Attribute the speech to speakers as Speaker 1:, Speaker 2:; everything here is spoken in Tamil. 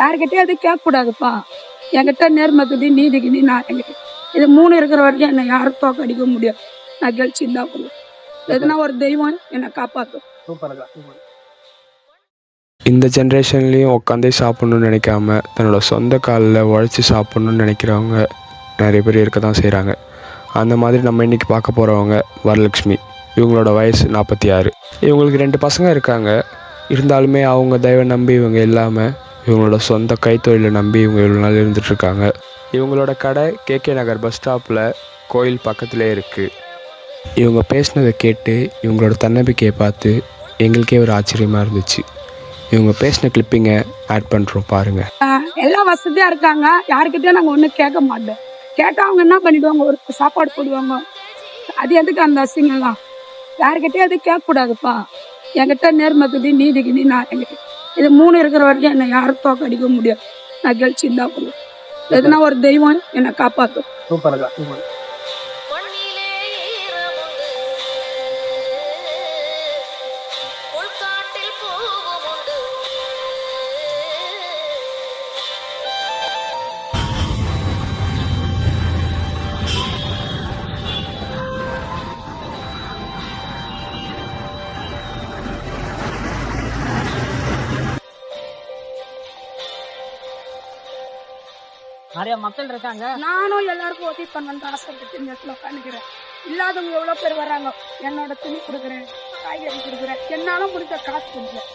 Speaker 1: யாருக்கிட்டே அது கேட்கக்கூடாதுப்பா. என்கிட்ட நேர்மக்குதி நீதிக்குதி நான் என்கிட்ட இது மூணு இருக்கிற வரைக்கும் என்னை யாரும் தோக்கடிக்க முடியாது. நான் கழிச்சு தான் போடுவேன் எதுனா ஒரு தெய்வம் என்னை காப்பாற்றும்
Speaker 2: இந்த ஜென்ரேஷன்லேயும் உட்காந்தே சாப்பிட்ணுன்னு நினைக்காம தன்னோட சொந்த காலில் உழைச்சி சாப்பிட்ணுன்னு நினைக்கிறவங்க நிறைய பேர் இருக்க தான் செய்கிறாங்க அந்த மாதிரி நம்ம இன்றைக்கி பார்க்க போகிறவங்க வரலட்சுமி. இவங்களோட வயசு நாற்பத்தி ஆறு. இவங்களுக்கு ரெண்டு பசங்க இருக்காங்க. இருந்தாலுமே அவங்க தயவை நம்பி இவங்க இல்லாமல் இவங்களோட சொந்த கைத்தொழிலை நம்பி இவங்க இவ்வளோ நாள் இருந்துகிட்ருக்காங்க இவங்களோட கடை கேகே நகர் பஸ் ஸ்டாப்பில் கோயில் பக்கத்துலேயே இருக்குது இவங்க பேசினதை கேட்டு இவங்களோட தன்னம்பிக்கையை பார்த்து எங்களுக்கே ஒரு ஆச்சரியமாக இருந்துச்சு. இவங்க பேசின கிளிப்பிங்கை ஆட் பண்ணுறோம் பாருங்கள்
Speaker 1: எல்லாம் வசதியாக இருக்காங்க. யாருக்கிட்டயும் நாங்கள் ஒன்றும் கேட்க மாட்டோம். கேட்டால் அவங்க என்ன பண்ணிடுவாங்க? ஒரு சாப்பாடு போடுவாங்க. அது எதுக்கு அந்த அசிங்கெல்லாம் யாருக்கிட்டயும் அது கேட்கக்கூடாதுப்பா. என்கிட்ட நேர்மக்குதி நீதிகிதி நான் எங்கிட்ட இது மூணு இருக்கிற வரைக்கும் என்னை யாரும் தோக்கடிக்க முடியாது. நான் கழிச்சு தான் எதுனா ஒரு தெய்வம் என்னை காப்பாற்றும்
Speaker 3: சூப்பர்க்கா சூப்பர். நிறைய மக்கள் இருக்காங்க.
Speaker 1: நானும் எல்லாருக்கும் உதவி பண்ணுவேன் ஆசைப்பட்டு நெட்ல உட்காந்துக்கிறேன் இல்லாதவங்க எவ்வளோ பேர் வராங்க என்னோட துணி கொடுக்குறேன் காய்கறி கொடுக்குறேன். என்னாலும் முடிஞ்ச காசு கொடுக்குறேன்.